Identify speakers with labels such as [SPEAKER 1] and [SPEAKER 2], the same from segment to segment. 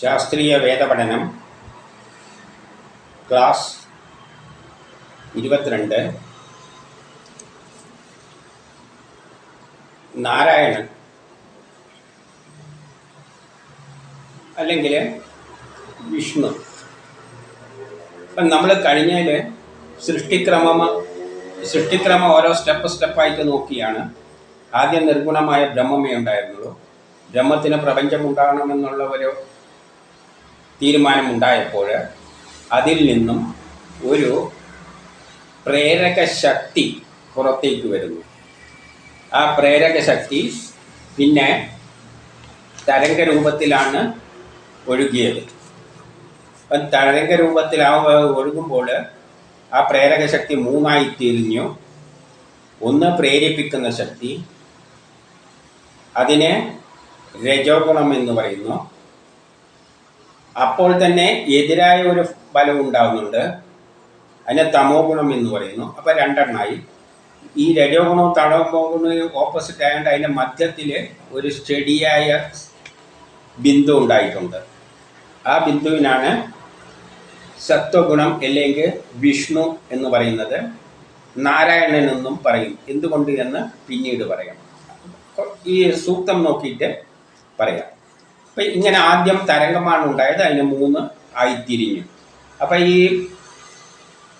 [SPEAKER 1] ശാസ്ത്രീയ വേദപഠനം ക്ലാസ് ഇരുപത്തിരണ്ട്. നാരായണൻ അല്ലെങ്കിൽ വിഷ്ണു. അപ്പം നമ്മൾ കഴിഞ്ഞതിൽ സൃഷ്ടിക്രമ സൃഷ്ടിക്രമം ഓരോ സ്റ്റെപ്പ് സ്റ്റെപ്പായിട്ട് നോക്കിയാണ്. ആദ്യം നിർഗുണമായ ബ്രഹ്മമേ ഉണ്ടായിരുന്നുള്ളൂ. ബ്രഹ്മത്തിന് പ്രപഞ്ചം ഉണ്ടാകണമെന്നുള്ള ഒരു തീരുമാനമുണ്ടായപ്പോൾ അതിൽ നിന്നും ഒരു പ്രേരക ശക്തി പുറത്തേക്ക് വരുന്നു. ആ പ്രേരക ശക്തി പിന്നെ തരംഗരൂപത്തിലാണ് ഒഴുകിയത്. അപ്പം തരംഗരൂപത്തിലാവ ഒഴുകുമ്പോൾ ആ പ്രേരക ശക്തി മൂന്നായി തിരിഞ്ഞു. ഒന്ന് പ്രേരിപ്പിക്കുന്ന ശക്തി അതിനെ രജോഗുണം എന്ന് പറയുന്നു. അപ്പോൾ തന്നെ എതിരായ ഒരു ഫലം ഉണ്ടാകുന്നുണ്ട് അതിനെ തമോ ഗുണം എന്ന് പറയുന്നു. അപ്പോൾ രണ്ടെണ്ണമായി ഈ രജോ ഗുണവും തടവോ ഗുണവും ഓപ്പോസിറ്റ് ആയതുകൊണ്ട് അതിന്റെ മധ്യത്തിൽ ഒരു സ്റ്റഡിയായ ബിന്ദു ഉണ്ടായിട്ടുണ്ട്. ആ ബിന്ദുവിനാണ് സത്വഗുണം അല്ലെങ്കിൽ വിഷ്ണു എന്ന് പറയുന്നത് നാരായണൻ എന്നും പറയും. എന്തുകൊണ്ട് എന്ന് പിന്നീട് പറയാം. ഈ സൂക്തം നോക്കിയിട്ട് പറയാം. അപ്പം ഇങ്ങനെ ആദ്യം തരംഗമാണ് ഉണ്ടായത് അതിന് മൂന്ന് ആയിത്തിരിഞ്ഞു. അപ്പം ഈ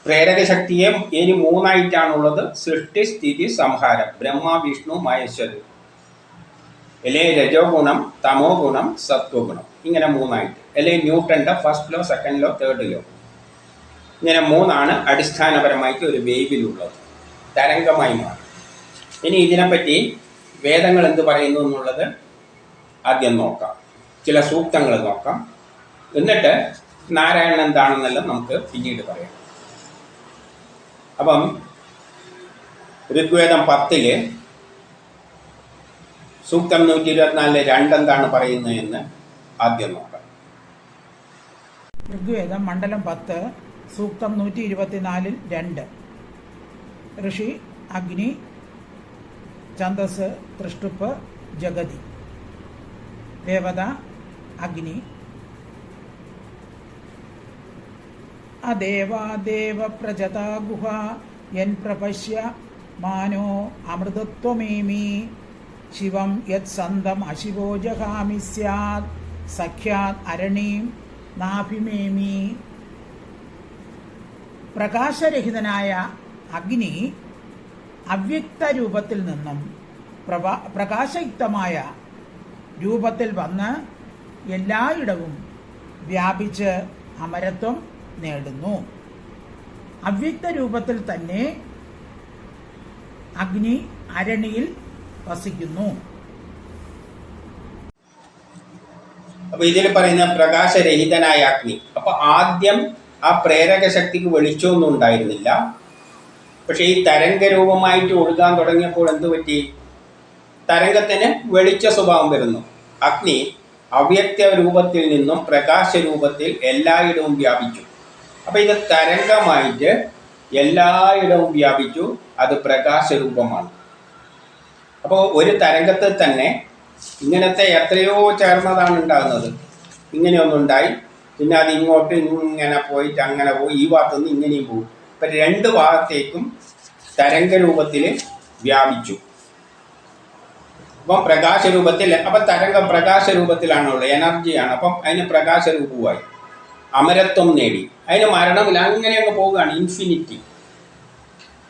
[SPEAKER 1] പ്രേരക ശക്തിയെ ഇനി മൂന്നായിട്ടാണുള്ളത്. സൃഷ്ടി സ്ഥിതി സംഹാരം. ബ്രഹ്മ വിഷ്ണു മഹേശ്വരൻ. അല്ലെ? രജോ ഗുണം തമോ ഗുണം സത്വഗുണം. ഇങ്ങനെ മൂന്നായിട്ട്. അല്ലെ? ന്യൂട്ടന്റെ first law second law third law. ഇങ്ങനെ മൂന്നാണ് അടിസ്ഥാനപരമായിട്ട് ഒരു വേവിലുള്ളത്. തരംഗമായി മാറും. ഇനി ഇതിനെപ്പറ്റി വേദങ്ങൾ എന്ത് പറയുന്നു എന്നുള്ളത് ആദ്യം നോക്കാം. ചില സൂക്തങ്ങൾ നോക്കാം. എന്നിട്ട് നാരായണൻ എന്താണെന്നെല്ലാം നമുക്ക് പിന്നീട് പറയാം. അപ്പം ഋഗ്വേദം പത്തിൽ സൂക്തം നൂറ്റി ഇരുപത്തിനാലിൽ രണ്ടെന്താണ് പറയുന്നത് എന്ന് ആദ്യം നോക്കാം.
[SPEAKER 2] ഋഗ്വേദം മണ്ഡലം പത്ത് സൂക്തം നൂറ്റി ഇരുപത്തിനാലിൽ രണ്ട്. ഋഷി അഗ്നി ഛന്ദസ് തൃഷ്ടുപ്പ് ജഗതി. ദേവത അഗ്നി. അദേവാദേവ പ്രജതാ ഗുഹ യൻ പ്രപശ്യ മാനോ അമൃതത്വമേമി. ശിവം യത് സന്തം അശിവോ ജഹാമി സ്യാത്. സഖ്യാത് അരണീം നാഭിമേമി. പ്രകാശരഹിതനായ അഗ്നി അവ്യക്ത രൂപത്തിൽ നിന്നും പ്രകാശയുക്തമായ രൂപത്തിൽ വന്ന് എല്ലായിടവും വ്യാപിച്ച് അമരത്വം നേടുന്നു. അവ്യക്ത രൂപത്തിൽ തന്നെ അഗ്നി അരണിയിൽ വസിക്കുന്നു.
[SPEAKER 1] അപ്പൊ ഇതിൽ പറയുന്ന പ്രകാശരഹിതനായ അഗ്നി. അപ്പൊ ആദ്യം ആ പ്രേരക ശക്തിക്ക് വെളിച്ചമൊന്നും ഉണ്ടായിരുന്നില്ല. പക്ഷെ ഈ തരംഗ രൂപമായിട്ട് ഒഴുകാൻ തുടങ്ങിയപ്പോൾ എന്തു പറ്റി? തരംഗത്തിന് വെളിച്ച സ്വഭാവം വരുന്നു. അഗ്നി അവ്യക്ത രൂപത്തിൽ നിന്നും പ്രകാശ രൂപത്തിൽ എല്ലായിടവും വ്യാപിച്ചു. അപ്പൊ ഇത് തരംഗമായിട്ട് എല്ലായിടവും വ്യാപിച്ചു അത് പ്രകാശ രൂപമാണ് അപ്പോൾ ഒരു തരംഗത്തിൽ തന്നെ ഇങ്ങനത്തെ എത്രയോ ചേർന്നതാണ് ഉണ്ടാകുന്നത്. ഇങ്ങനെയൊന്നുണ്ടായി പിന്നെ അത് ഇങ്ങോട്ട് ഇങ്ങനെ പോയിട്ട് അങ്ങനെ പോയി ഈ ഭാഗത്തുനിന്ന് ഇങ്ങനെയും പോകും ഇപ്പം രണ്ട് ഭാഗത്തേക്കും തരംഗ രൂപത്തിൽ വ്യാപിച്ചു. അപ്പം പ്രകാശ രൂപത്തിൽ അപ്പം തരംഗം പ്രകാശ രൂപത്തിലാണുള്ളത് എനർജിയാണ്. അപ്പം അതിന് പ്രകാശ രൂപമായി അമരത്വം നേടി. അതിന് മരണമില്ല. അങ്ങനെ അങ്ങ് പോവുകയാണ്. ഇൻഫിനിറ്റി.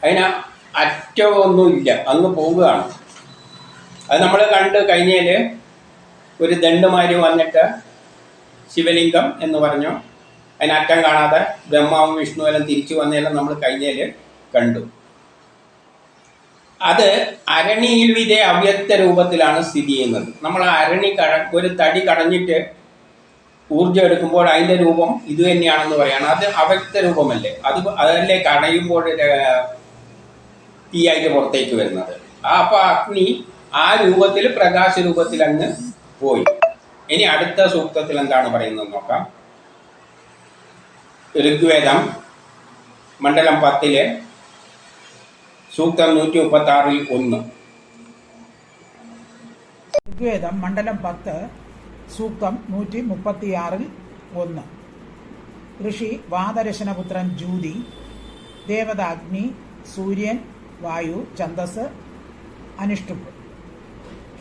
[SPEAKER 1] അതിന് അറ്റമൊന്നുമില്ല. അങ്ങ് പോവുകയാണ്. അത് നമ്മൾ കണ്ട് കഴിഞ്ഞാൽ ഒരു ദണ്ഡുമാരി വന്നിട്ട് ശിവലിംഗം എന്ന് പറഞ്ഞു. അതിനറ്റം കാണാതെ ബ്രഹ്മാവും വിഷ്ണു എല്ലാം തിരിച്ചു വന്നെല്ലാം നമ്മൾ കഴിഞ്ഞാൽ കണ്ടു. അത് അരണിയിൽ ഇതേ അവ്യക്ത രൂപത്തിലാണ് സ്ഥിതി ചെയ്യുന്നത്. നമ്മൾ അരണി കട ഒരു തടി കടഞ്ഞിട്ട് ഊർജം എടുക്കുമ്പോൾ അതിന്റെ രൂപം ഇത് തന്നെയാണെന്ന് പറയുകയാണ് അത് അവ്യക്ത രൂപമല്ലേ? അത് അതല്ലേ കടയുമ്പോൾ തീയായിട്ട് പുറത്തേക്ക് വരുന്നത്. ആ അപ്പോൾ അഗ്നി ആ രൂപത്തിൽ പ്രകാശ രൂപത്തിൽ അങ്ങ് പോയി. ഇനി അടുത്ത സൂക്തത്തിൽ എന്താണ് പറയുന്നത് നോക്കാം. ഋഗ്വേദം മണ്ഡലം പത്തിലെ സൂക്തം നൂറ്റി മുപ്പത്തി ആറിൽ ഒന്ന്.
[SPEAKER 2] ഋഗ്വേദം മണ്ഡലം പത്ത് സൂക്തം നൂറ്റി മുപ്പത്തിയാറിൽ ഒന്ന്. ഋഷി വാദരശനപുത്രൻ ജൂതി ദേവത അഗ്നി സൂര്യൻ വായു ഛന്ദസ് അനുഷ്ടുപ്പ്.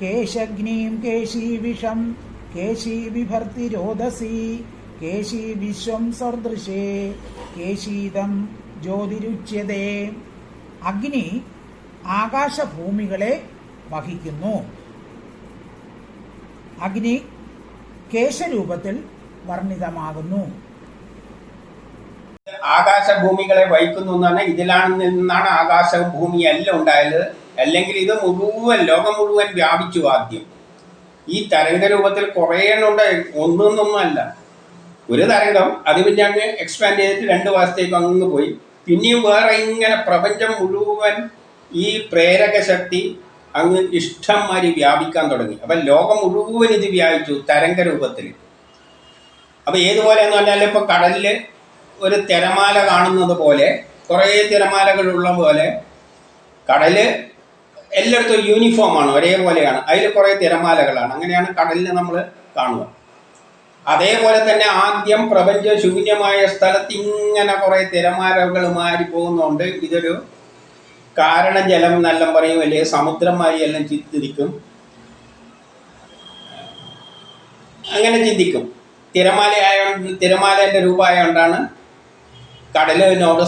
[SPEAKER 2] കേശി വിഷം കേശി വിഭർത്തി രോദസി കേശി വിശ്വം സർദൃശേ കേശീതം ജ്യോതിരുച്യതേ. അഗ്നി ആകാശഭൂമികളെ വഹിക്കുന്നു. അഗ്നി കേശരൂപത്തിൽ വർണിതമാകുന്നു.
[SPEAKER 1] ആകാശഭൂമികളെ വഹിക്കുന്നു എന്നാണ് ഇതിലാണ് നിന്നാണ് ആകാശവും ഭൂമിയും എല്ലാം ഉണ്ടായത്. അല്ലെങ്കിൽ ഇത് മുഴുവൻ ലോകം മുഴുവൻ വ്യാപിച്ചു ആദ്യം. ഈ തരംഗ രൂപത്തിൽ കുറേ എണ്ണം ഉണ്ട്. ഒന്നൊന്നൊന്നും അല്ല. ഒരു തരംഗം അത് പിന്നെ അങ്ങ് എക്സ്പാൻഡ് ചെയ്തിട്ട് രണ്ട് മാസത്തേക്ക് അങ്ങ് പോയി. പിന്നെയും വേറെ ഇങ്ങനെ പ്രപഞ്ചം മുഴുവൻ ഈ പ്രേരക ശക്തി അങ്ങ് ഇഷ്ടംമാരി വ്യാപിക്കാൻ തുടങ്ങി. അപ്പം ലോകം മുഴുവൻ ഇത് വ്യാപിച്ചു തരംഗ രൂപത്തിൽ. അപ്പം ഏതുപോലെയെന്ന് പറഞ്ഞാൽ ഇപ്പോൾ കടലിൽ ഒരു തിരമാല കാണുന്നത് പോലെ കുറേ തിരമാലകളുള്ള പോലെ കടൽ എല്ലായിടത്തും യൂണിഫോമാണ് ഒരേപോലെയാണ്. അതിൽ കുറേ തിരമാലകളാണ്. അങ്ങനെയാണ് കടലിനെ നമ്മൾ കാണുക. അതേപോലെ തന്നെ ആദ്യം പ്രപഞ്ച ശൂന്യമായ സ്ഥലത്ത് ഇങ്ങനെ കുറേ തിരമാലകൾ മാറി പോകുന്നുണ്ട്. ഇതൊരു കാരണജലം എന്നെല്ലാം പറയും. അല്ലെങ്കിൽ സമുദ്രമായി എല്ലാം ചിന്തിക്കും. അങ്ങനെ ചിന്തിക്കും. തിരമാലയായ തിരമാലേന്റെ രൂപമായോണ്ടാണ് കടലിനോട്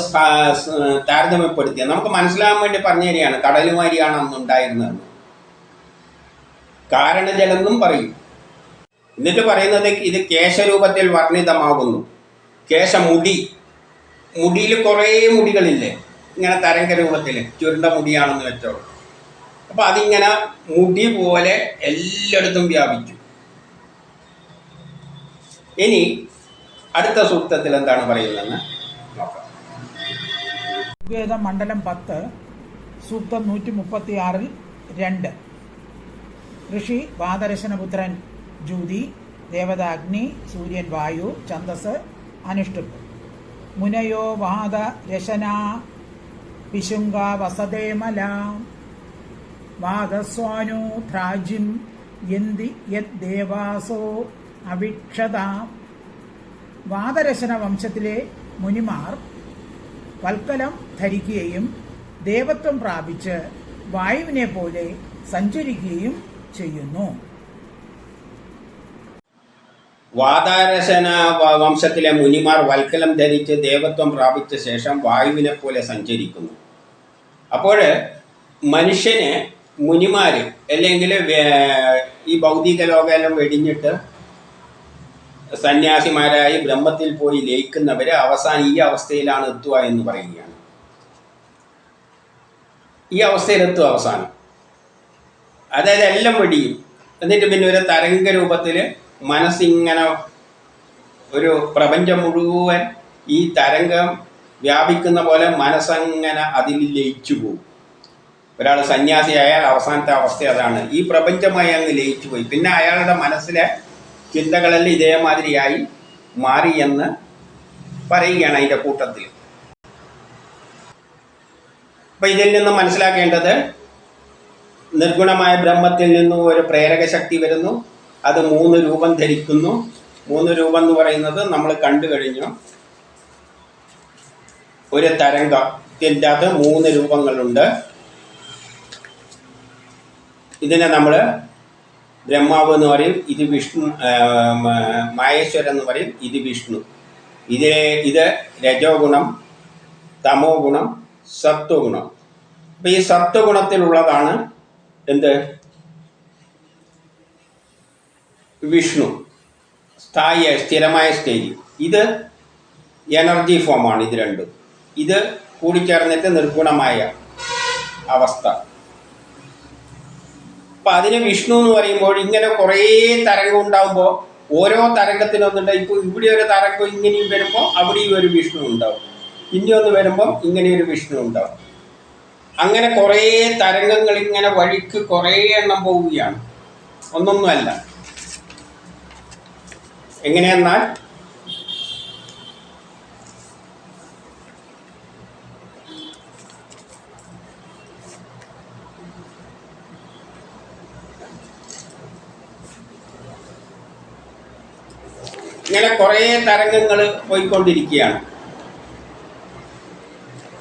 [SPEAKER 1] താരതമ്യപ്പെടുത്തിയത്. നമുക്ക് മനസ്സിലാകാൻ വേണ്ടി പറഞ്ഞു തരികയാണ് കടലുമാരിയാണ് അന്ന് ഉണ്ടായിരുന്നതെന്ന് കാരണജലം എന്നും പറയും. എന്നിട്ട് പറയുന്നത് ഇത് കേശരൂപത്തിൽ വർണിതമാകുന്നു. കേശമുടി. മുടിയിൽ കുറേ മുടികളില്ലേ? ഇങ്ങനെ തരംഗ രൂപത്തിൽ ചുരുണ്ട മുടിയാണെന്ന് വെച്ചോളൂ. അപ്പം അതിങ്ങനെ മുടി പോലെ എല്ലായിടത്തും വ്യാപിച്ചു. ഇനി അടുത്ത സൂക്തത്തിൽ എന്താണ് പറയുന്നതെന്ന് നോക്കാം.
[SPEAKER 2] മണ്ഡലം പത്ത് സൂക്തം നൂറ്റി മുപ്പത്തി ആറിൽ രണ്ട്. ഋഷി വാദരശനപുത്രൻ ജൂതി ദേവത അഗ്നി സൂര്യൻ വായു ഛന്ദസ് അനുഷ്ടുപ്പ്. മുനയോ വാദ രശന പിശുങ്ക വസതേമല വാദസ്വാനോ ധ്രാജിം യന്തി യദ്ദേവാസോ അവിക്ഷത. വാദരശന വംശത്തിലെ മുനിമാർ വൽക്കലം ധരിക്കുകയും ദേവത്വം പ്രാപിച്ച് വായുവിനെ പോലെ സഞ്ചരിക്കുകയും ചെയ്യുന്നു.
[SPEAKER 1] വാതാരസന വംശത്തിലെ മുനിമാർ വൽക്കലം ധരിച്ച് ദേവത്വം പ്രാപിച്ച ശേഷം വായുവിനെ പോലെ സഞ്ചരിക്കുന്നു. അപ്പോൾ മനുഷ്യന് മുനിമാർ അല്ലെങ്കിൽ ഈ ഭൗതിക ലോകമെല്ലാം വെടിഞ്ഞിട്ട് സന്യാസിമാരായി ബ്രഹ്മത്തിൽ പോയി ലയിക്കുന്നവർ അവസാനം ഈ അവസ്ഥയിലാണ് എത്തുക എന്ന് പറയുകയാണ്. ഈ അവസ്ഥയിലെത്തും അവസാനം. അതായത് എല്ലാം വെടിയും. എന്നിട്ട് പിന്നെ ഒരു തരംഗ രൂപത്തിൽ മനസ്സിങ്ങനെ ഒരു പ്രപഞ്ചം മുഴുവൻ ഈ തരംഗം വ്യാപിക്കുന്ന പോലെ മനസ്സങ്ങനെ അതിൽ ലയിച്ചു പോകും ഒരാൾ സന്യാസിയായാൽ അവസാനത്തെ അവസ്ഥ അതാണ്. ഈ പ്രപഞ്ചമായി അങ്ങ് ലയിച്ചു പോയി. പിന്നെ അയാളുടെ മനസ്സിലെ ചിന്തകളെല്ലാം ഇതേമാതിരിയായി മാറി എന്ന് പറയുകയാണ് അതിന്റെ കൂട്ടത്തിൽ അപ്പം ഇതിൽ നിന്ന് മനസ്സിലാക്കേണ്ടത് നിർഗുണമായ ബ്രഹ്മത്തിൽ നിന്നും ഒരു പ്രേരക ശക്തി വരുന്നു. അത് മൂന്ന് രൂപം ധരിക്കുന്നു. മൂന്ന് രൂപം എന്ന് പറയുന്നത് നമ്മൾ കണ്ടു കഴിഞ്ഞു. ഒരു തരംഗത്തിന്റെ അത് മൂന്ന് രൂപങ്ങളുണ്ട്. ഇതിനെ നമ്മൾ ബ്രഹ്മാവ് എന്ന് പറയും ഇത് വിഷ്ണു ആ, എന്ന് പറയും ഇത് വിഷ്ണു. ഇത് ഇത് രജോ ഗുണം തമോ ഗുണം സത്വഗുണം. അപ്പം ഈ സത്വഗുണത്തിലുള്ളതാണ് എന്ത്? വിഷ്ണു. സ്ഥായിയായ സ്ഥിരമായ സ്റ്റേജ്. ഇത് എനർജി ഫോമാണ് ഇത് രണ്ടും. ഇത് കൂടിച്ചേർന്നിട്ട് നിർഗുണമായ അവസ്ഥ. അപ്പൊ അതിന് വിഷ്ണു എന്ന് പറയുമ്പോൾ ഇങ്ങനെ കുറേ തരംഗം ഉണ്ടാകുമ്പോൾ ഓരോ തരംഗത്തിനൊന്നുണ്ട്. ഇപ്പോൾ ഇവിടെ ഒരു തരംഗം ഇങ്ങനെയും വരുമ്പോൾ അവിടെയും ഒരു വിഷ്ണു ഉണ്ടാവും. ഇനി ഒന്ന് വരുമ്പോൾ ഇങ്ങനെ ഒരു വിഷ്ണു ഉണ്ടാവും. അങ്ങനെ കുറേ തരംഗങ്ങൾ ഇങ്ങനെ വഴിക്ക് കുറേ എണ്ണം പോവുകയാണ്. ഒന്നൊന്നുമല്ല. എങ്ങനെയെന്നാൽ ഇങ്ങനെ കുറേ തരംഗങ്ങൾ പോയിക്കൊണ്ടിരിക്കുകയാണ്.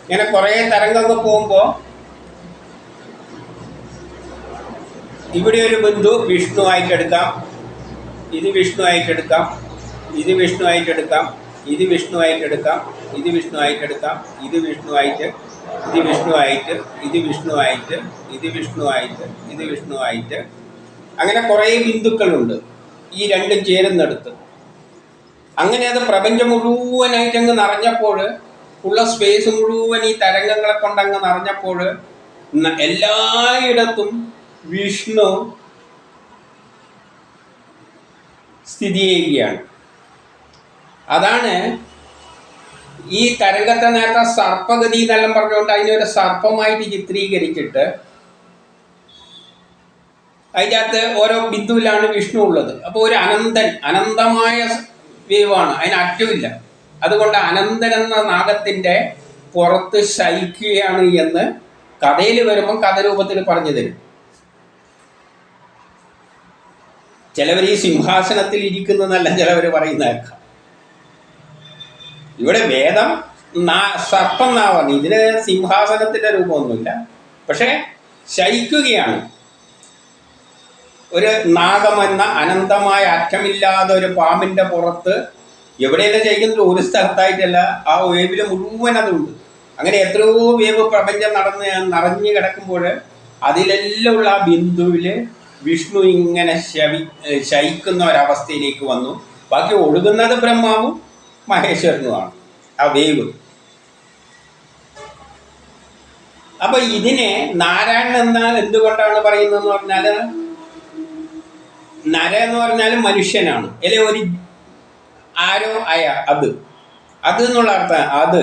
[SPEAKER 1] ഇങ്ങനെ കുറേ തരംഗങ്ങൾ പോകുമ്പോൾ ഇവിടെ ഒരു ബിന്ദു വിഷ്ണു ആയിട്ടെടുക്കാം ഇത് വിഷ്ണു ആയിട്ടെടുക്കാം ഇത് വിഷ്ണു ആയിട്ടെടുക്കാം ഇത് വിഷ്ണു ആയിട്ടെടുക്കാം ഇത് വിഷ്ണു ആയിട്ടെടുക്കാം ഇത് വിഷ്ണു ആയിട്ട് ഇത് വിഷ്ണു ആയിട്ട് ഇത് വിഷ്ണു ആയിട്ട് ഇത് വിഷ്ണു ആയിട്ട് ഇത് വിഷ്ണു ആയിട്ട് അങ്ങനെ കുറേ ബിന്ദുക്കളുണ്ട്. ഈ രണ്ടും ചേരുന്നിടത്ത്. അങ്ങനെ അത് പ്രപഞ്ചം മുഴുവനായിട്ട് അങ്ങ് നിറഞ്ഞപ്പോൾ ഉള്ള സ്പേസ് മുഴുവൻ ഈ തരംഗങ്ങളെ കൊണ്ട് കൊണ്ടങ്ങ് നിറഞ്ഞപ്പോൾ എല്ലായിടത്തും വിഷ്ണു സ്ഥിതി ചെയ്യുകയാണ്. അതാണ് ഈ തരംഗത്തെ നേരത്തെ സർപ്പഗതി എന്നെല്ലാം പറഞ്ഞുകൊണ്ട് അതിനെ ഒരു സർപ്പമായിട്ട് ചിത്രീകരിച്ചിട്ട് അതിന്റെ അകത്ത് ഓരോ ബിന്ദുവിലാണ് വിഷ്ണു ഉള്ളത്. അപ്പോൾ ഒരു അനന്തൻ അനന്തമായ വേവാണ്. അതിന് അറ്റമില്ല അതുകൊണ്ട് അനന്തൻ എന്ന നാഗത്തിന്റെ പുറത്ത് ശയിക്കുകയാണ് എന്ന് കഥയിൽ വരുമ്പോൾ കഥരൂപത്തിൽ പറഞ്ഞു തരും. ചിലവർ ഈ സിംഹാസനത്തിൽ ഇരിക്കുന്നതല്ല ചിലവർ പറയുന്ന കേൾക്കാം ഇവിടെ വേദം സർപ്പം എന്നാ പറഞ്ഞു ഇതിന് സിംഹാസനത്തിന്റെ രൂപമൊന്നുമില്ല. പക്ഷേ ശയിക്കുകയാണ്. ഒരു നാഗമെന്ന അനന്തമായ അറ്റമില്ലാതെ ഒരു പാമ്പിന്റെ പുറത്ത് എവിടെയെല്ലാം ചെയ്യുന്നത് ഒരു സ്ഥലത്തായിട്ടല്ല ആ വേവിൽ മുഴുവൻ അതുണ്ട്. അങ്ങനെ എത്രയോ വേവ് പ്രപഞ്ചം നടന്ന് നിറഞ്ഞു കിടക്കുമ്പോൾ അതിലെല്ലാം ഉള്ള ആ ബിന്ദുവിൽ വിഷ്ണു ഇങ്ങനെ ശവി ശയിക്കുന്ന ഒരവസ്ഥയിലേക്ക് വന്നു. ബാക്കി ഒഴുകുന്നത് ബ്രഹ്മാവും മഹേശ്വരനുമാണ്. ആ വേവ്. അപ്പൊ ഇതിനെ നാരായണൻ എന്നാൽ എന്തുകൊണ്ടാണ് പറയുന്നതെന്ന് പറഞ്ഞാൽ നര എന്ന് പറഞ്ഞാൽ മനുഷ്യനാണ്. അല്ലെ ഒരു ആരോ അയ അത്. അത് എന്നുള്ള അർത്ഥം അത്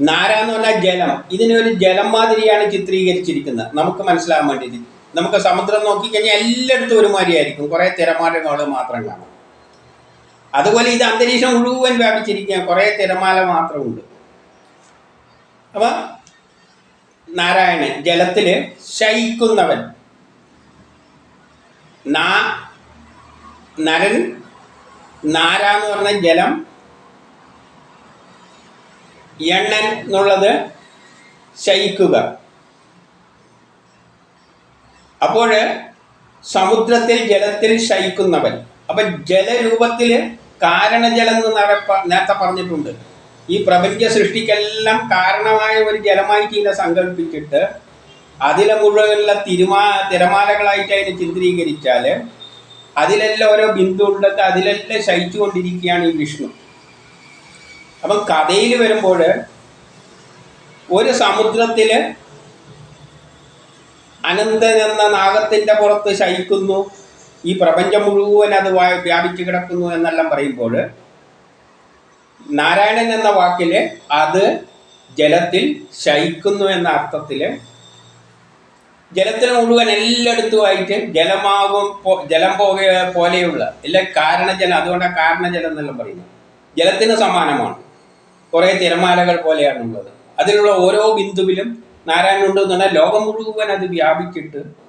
[SPEAKER 1] നാര എന്ന് പറഞ്ഞാൽ ജലം. ഇതിനെ ഒരു ജലം മാതിരിയാണ് ചിത്രീകരിച്ചിരിക്കുന്നത്. നമുക്ക് മനസ്സിലാകാൻ വേണ്ടിയിട്ട്. നമുക്ക് സമുദ്രം നോക്കിക്കഴിഞ്ഞാൽ എല്ലായിടത്തും ഒരുമാതിരിയായിരിക്കും കുറേ തിരമാലകൾ മാത്രം കാണാം. അതുപോലെ ഇത് അന്തരീക്ഷം മുഴുവൻ വ്യാപിച്ചിരിക്കുക കുറേ തിരമാല മാത്രമുണ്ട്. അപ്പൊ നാരായണൻ ജലത്തിൽ ശയിക്കുന്നവൻ. നാ നരൻ നാര എന്ന് പറഞ്ഞ ജലം എണ്ണൻ എന്നുള്ളത് ശയിക്കുക. അപ്പോൾ സമുദ്രത്തിൽ ജലത്തിൽ ശയിക്കുന്നവൻ. അപ്പൊ ജലരൂപത്തിൽ കാരണജലം എന്ന് നേരെ- നേരത്തെ പറഞ്ഞിട്ടുണ്ട്. ഈ പ്രപഞ്ച സൃഷ്ടിക്കെല്ലാം കാരണമായ ഒരു ജലമായിട്ട് ഇതിനെ സങ്കല്പിച്ചിട്ട് അതിലെ മുഴുവനുള്ള തിരുമാ തിരമാലകളായിട്ട് അതിനെ ചിത്രീകരിച്ചാൽ അതിലെല്ലാം ഓരോ ബിന്ദു ഉള്ളത് അതിലെല്ലാം ശയിച്ചുകൊണ്ടിരിക്കുകയാണ് ഈ വിഷ്ണു. അപ്പം കഥയിൽ വരുമ്പോൾ ഒരു സമുദ്രത്തിൽ അനന്തൻ എന്ന നാഗത്തിന്റെ പുറത്ത് ശയിക്കുന്നു. ഈ പ്രപഞ്ചം മുഴുവൻ അത് വ്യാപിച്ചു കിടക്കുന്നു എന്നെല്ലാം പറയുമ്പോൾ നാരായണൻ എന്ന വാക്കിൽ അത് ജലത്തിൽ ശയിക്കുന്നു എന്ന അർത്ഥത്തിൽ ജലത്തിന് മുഴുവൻ എല്ലായിടത്തുമായിട്ട് ജലമാകും ജലം പോക പോലെയുള്ള എല്ലാ കാരണജലം അതുകൊണ്ടാണ് കാരണജലം എന്നെല്ലാം പറയുന്നത്. ജലത്തിന് സമാനമാണ്. കുറേ തിരമാലകൾ പോലെയാണ് ഉള്ളത് അതിലുള്ള ഓരോ ബിന്ദുവിലും നാരായണൻ എന്ന് പറഞ്ഞാൽ ലോകം മുഴുവൻ അത് വ്യാപിച്ചിട്ട്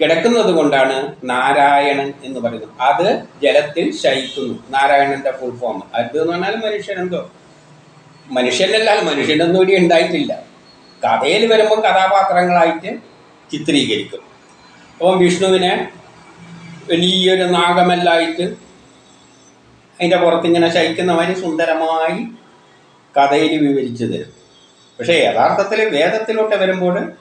[SPEAKER 1] കിടക്കുന്നത് കൊണ്ടാണ് നാരായണൻ എന്ന് പറയുന്നത്. അത് ജലത്തിൽ ശയിക്കുന്നു. നാരായണന്റെ ഫുൾ ഫോം അത് എന്ന് പറഞ്ഞാൽ മനുഷ്യനെന്തോ മനുഷ്യനല്ല മനുഷ്യനൊന്നും ഇവിടെ ഉണ്ടായിട്ടില്ല. കഥയിൽ വരുമ്പോൾ കഥാപാത്രങ്ങളായിട്ട് ചിത്രീകരിക്കും. അപ്പം വിഷ്ണുവിനെ വലിയൊരു നാഗമല്ലായിട്ട് അതിന്റെ പുറത്തിങ്ങനെ ശയിക്കുന്നവന് സുന്ദരമായി കഥയിൽ വിവരിച്ചു തരും പക്ഷേ യഥാർത്ഥത്തിൽ വേദത്തിലോട്ട് വരുമ്പോൾ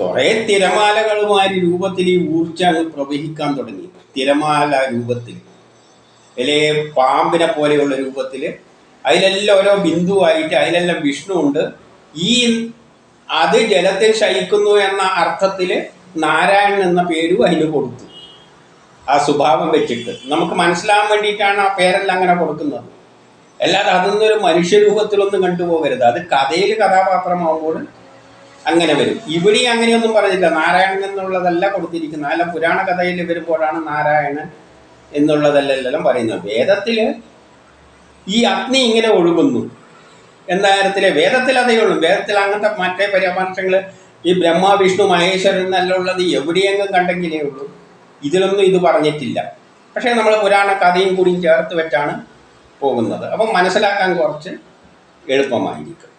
[SPEAKER 1] കുറേ തിരമാലകളുമായി രൂപത്തിൽ ഈ ഊർജ പ്രവഹിക്കാൻ തുടങ്ങി. തിരമാല രൂപത്തിൽ. അല്ലെ പാമ്പിനെ പോലെയുള്ള രൂപത്തിൽ അതിലെല്ലാം ഓരോ ബിന്ദുവായിട്ട് അതിലെല്ലാം വിഷ്ണു ഉണ്ട് ഈ അത് ജലത്തിൽ ശയിക്കുന്നു എന്ന അർത്ഥത്തിൽ നാരായണൻ എന്ന പേരും അതിന് കൊടുത്തു. ആ സ്വഭാവം വെച്ചിട്ട്. നമുക്ക് മനസ്സിലാകാൻ വേണ്ടിയിട്ടാണ് ആ പേരെല്ലാം അങ്ങനെ കൊടുക്കുന്നത്. അല്ലാതെ അതൊന്നും ഒരു മനുഷ്യരൂപത്തിലൊന്നും കണ്ടുപോകരുത്. അത് കഥയിൽ കഥാപാത്രമാകുമ്പോൾ അങ്ങനെ വരും. ഇവിടെ അങ്ങനെയൊന്നും പറഞ്ഞില്ല. നാരായണൻ എന്നുള്ളതല്ല കൊടുത്തിരിക്കുന്നത്. അല്ല പുരാണ കഥയിൽ വരുമ്പോഴാണ് നാരായണൻ എന്നുള്ളതല്ലെല്ലാം പറയുന്നത്. വേദത്തിൽ ഈ അഗ്നി ഇങ്ങനെ ഒഴുകുന്നു. എന്ന കാര്യത്തിലെ വേദത്തിൽ അതേ ഉള്ളൂ. വേദത്തിൽ അങ്ങനത്തെ മറ്റേ പരാമർശങ്ങൾ ഈ ബ്രഹ്മ വിഷ്ണു മഹേശ്വരൻ എന്നല്ല ഉള്ളത് എവിടെയെങ്കിലും കണ്ടെങ്കിലേ ഉള്ളൂ. ഇതിലൊന്നും ഇത് പറഞ്ഞിട്ടില്ല. പക്ഷേ നമ്മൾ പുരാണ കഥയും കൂടി ചേർത്ത് വെച്ചാണ് പോകുന്നത്. അപ്പം മനസ്സിലാക്കാൻ കുറച്ച് എളുപ്പമായിരിക്കും.